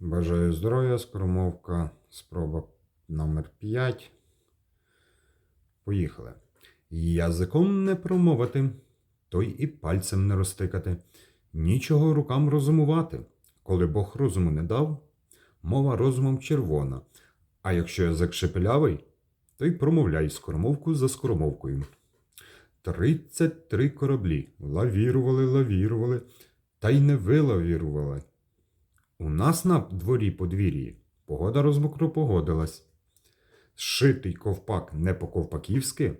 Бажаю здоров'я, скоромовка, спроба номер 5. Поїхали. Язиком не промовити, то й і пальцем не розтикати. Нічого рукам розумувати. Коли Бог розуму не дав, мова розумом червона. А якщо язик шепелявий, то й промовляй скоромовку за скоромовкою. Тридцять три кораблі лавірували, лавірували, та й не вилавірували. У нас на дворі подвір'ї погода розмокро погодилась. Зшитий ковпак не по-ковпаківськи,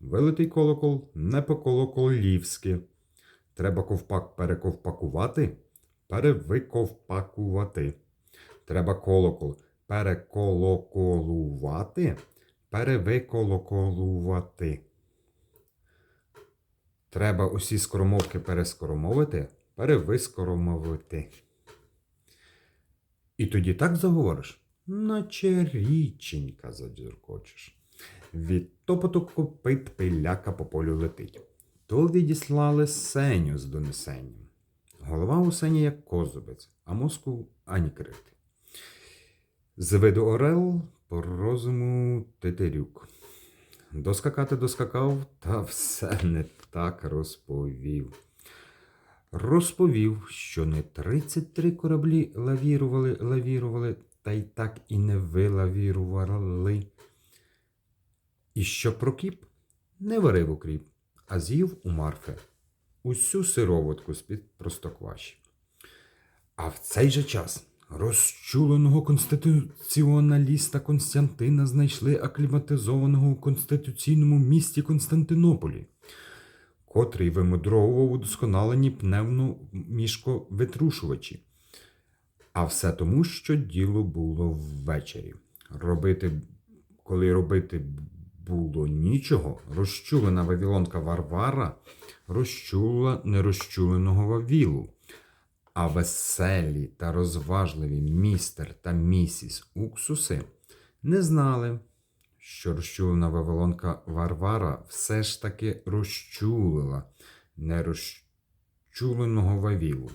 вилитий колокол не по-колоколівськи. Треба ковпак перековпакувати, перевиковпакувати. Треба колокол переколоколувати, перевиколоколувати. Треба усі скоромовки перескоромовити, перевискоромовити. І тоді так заговориш, наче річенька задзюркочеш. Від топоту копит пиляка по полю летить. То відіслали сеню з донесенням. Голова у сені як козубець, а мозку ані крити. З виду орел по розуму тетерюк. Доскакати доскакав, та все не так розповів. Розповів, що не 33 кораблі лавірували, лавірували, та й так і не вилавірували. І що Прокіп не варив укріп, а з'їв у Марфи усю сироватку з-під простокваші. А в цей же час розчуленого конституціоналіста Константина знайшли акліматизованого у конституційному місті Константинополі, котрий вимудровував удосконалені пневмомішковитрушувачі. А все тому, що діло було ввечері. Робити, коли робити було нічого, розчулена вавілонка Варвара розчула нерозчуленого Вавілу. А веселі та розважливі містер та місіс Уксуси не знали, що розчулена Вавилонка Варвара все ж таки розчулила нерозчуленого Вавілу.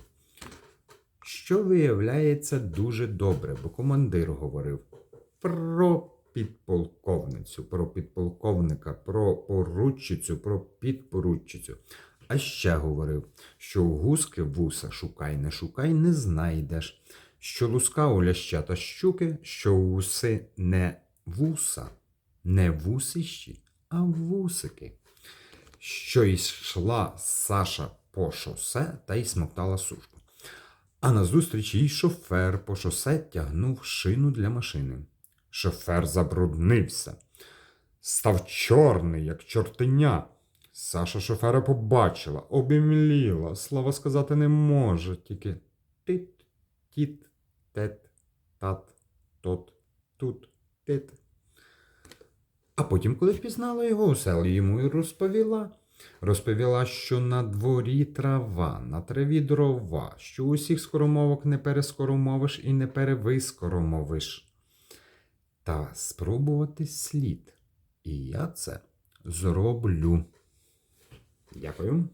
Що виявляється дуже добре, бо командир говорив про підполковницю, про підполковника, про поручицю, про підпоручицю. А ще говорив, що у гуски вуса шукай, не шукай, не знайдеш. Що луска у ляща та щуки, що у вуси не вуса, не вусищі, а вусики. Що йшла Саша по шосе та й смоктала сушку. А назустріч їй шофер по шосе тягнув шину для машини. Шофер забруднився, став чорний, як чортеня. Саша шофера побачила, обімліла, слова сказати не може, тільки тит, тіт, тет, тат, тот, тут, тит. Потім, коли впізнала його у селі, йому й розповіла. Розповіла, що на дворі трава, на траві дрова, що усіх скоромовок не перескоромовиш і не перевискоромовиш. Та спробувати слід. І я це зроблю. Дякую.